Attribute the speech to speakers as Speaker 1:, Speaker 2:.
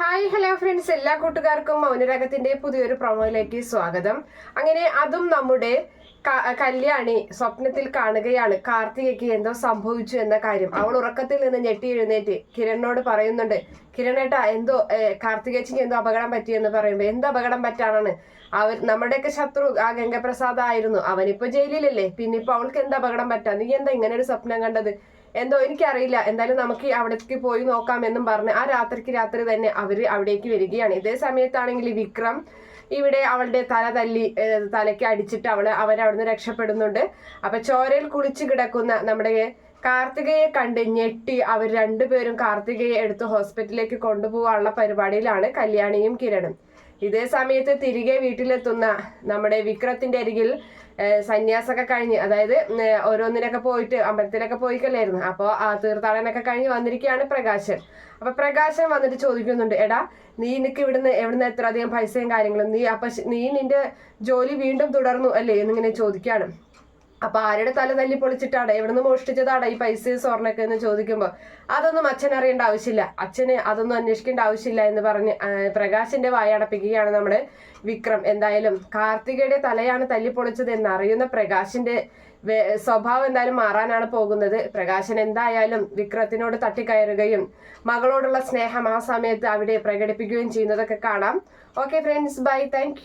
Speaker 1: Hi hello friends എല്ലാ കൂട്ടുകാർക്കും മൗനരാഗത്തിന്റെ പുതിയൊരു പ്രൊമോയിലേക്ക് സ്വാഗതം. അങ്ങനെ അതും നമ്മുടെ കല്യാണി സ്വപ്നത്തിൽ കാണുകയാണ്. കാർത്തികയ്ക്ക് എന്തോ സംഭവിച്ചു എന്ന കാര്യം. അവൾ ഉറക്കത്തിൽ നിന്ന് ഞെട്ടി എഴുന്നേറ്റ് കിരണിനോട് പറയുന്നുണ്ട് കിരണേട്ടാ എന്തോ കാർത്തികേച്ചിക്ക് എന്തോ അപകടം പറ്റിയെന്ന് പറയുമ്പോൾ എന്ത് അപകടം പറ്റാനാണ്. അവർ നമ്മുടെയൊക്കെ ശത്രു ആ ഗംഗപ്രസാദ് ആയിരുന്നു അവനിപ്പോ ജയിലിലല്ലേ? പിന്നെ ഇപ്പൊ അവൾക്ക് എന്ത് അപകടം പറ്റാ? നീ എന്താ ഇങ്ങനെ ഒരു സ്വപ്നം കണ്ടത്? എന്തോ എനിക്കറിയില്ല. എന്തായാലും നമുക്ക് അവിടേക്ക് പോയി നോക്കാം എന്നും പറഞ്ഞ് ആ രാത്രിക്ക് രാത്രി തന്നെ അവർ അവിടേക്ക് വരികയാണ്. ഇതേ സമയത്താണെങ്കിൽ വിക്രം ഇവിടെ അവളുടെ തല തല്ലി തലയ്ക്ക് അടിച്ചിട്ട് അവൾ അവരവിടുന്ന് രക്ഷപ്പെടുന്നുണ്ട്. അപ്പൊ ചോരയിൽ കുളിച്ച് കിടക്കുന്ന നമ്മുടെ കാർത്തികയെ കണ്ട് ഞെട്ടി അവർ രണ്ടുപേരും കാർത്തികയെ എടുത്ത് ഹോസ്പിറ്റലിലേക്ക് കൊണ്ടുപോകാനുള്ള പരിപാടിയിലാണ് കല്യാണിയും കിരണും. ഇതേ സമയത്ത് തിരികെ വീട്ടിലെത്തുന്ന നമ്മുടെ വിക്രത്തിന്റെ അരികിൽ സന്യാസൊക്കെ കഴിഞ്ഞ് അതായത് ഓരോന്നിനൊക്കെ പോയിട്ട് അമ്പലത്തിലൊക്കെ പോയിക്കല്ലായിരുന്നു. അപ്പോൾ ആ തീർത്ഥാടനൊക്കെ കഴിഞ്ഞ് വന്നിരിക്കുകയാണ് പ്രകാശൻ. അപ്പൊ പ്രകാശൻ വന്നിട്ട് ചോദിക്കുന്നുണ്ട് എടാ നീ നിനക്ക് ഇവിടുന്ന് എവിടുന്ന് എത്ര അധികം പൈസയും കാര്യങ്ങളും? നീ അപ്പൊ നീ നിന്റെ ജോലി വീണ്ടും തുടർന്നു അല്ലേ? എന്നിങ്ങനെ ചോദിക്കാണ് അപ്പൊ ആരുടെ തല തല്ലി പൊളിച്ചിട്ടാണ്? എവിടുന്ന് മോഷ്ടിച്ചതാണ് ഈ പൈസ സ്വർണൊക്കെ എന്ന് ചോദിക്കുമ്പോൾ അതൊന്നും അച്ഛൻ അറിയേണ്ട ആവശ്യമില്ല. അച്ഛന് അതൊന്നും അന്വേഷിക്കേണ്ട ആവശ്യമില്ല എന്ന് പറഞ്ഞ് പ്രകാശിന്റെ വായടപ്പിക്കുകയാണ് നമ്മുടെ വിക്രം. എന്തായാലും കാർത്തികയുടെ തലയാണ് തല്ലി പൊളിച്ചത് എന്ന് അറിയുന്ന പ്രകാശിന്റെ സ്വഭാവം എന്തായാലും മാറാനാണ് പോകുന്നത്. പ്രകാശൻ എന്തായാലും വിക്രത്തിനോട് തട്ടിക്കയറുകയും മകളോടുള്ള സ്നേഹം ആ സമയത്ത് അവിടെ പ്രകടിപ്പിക്കുകയും ചെയ്യുന്നതൊക്കെ കാണാം. Okay friends bye thank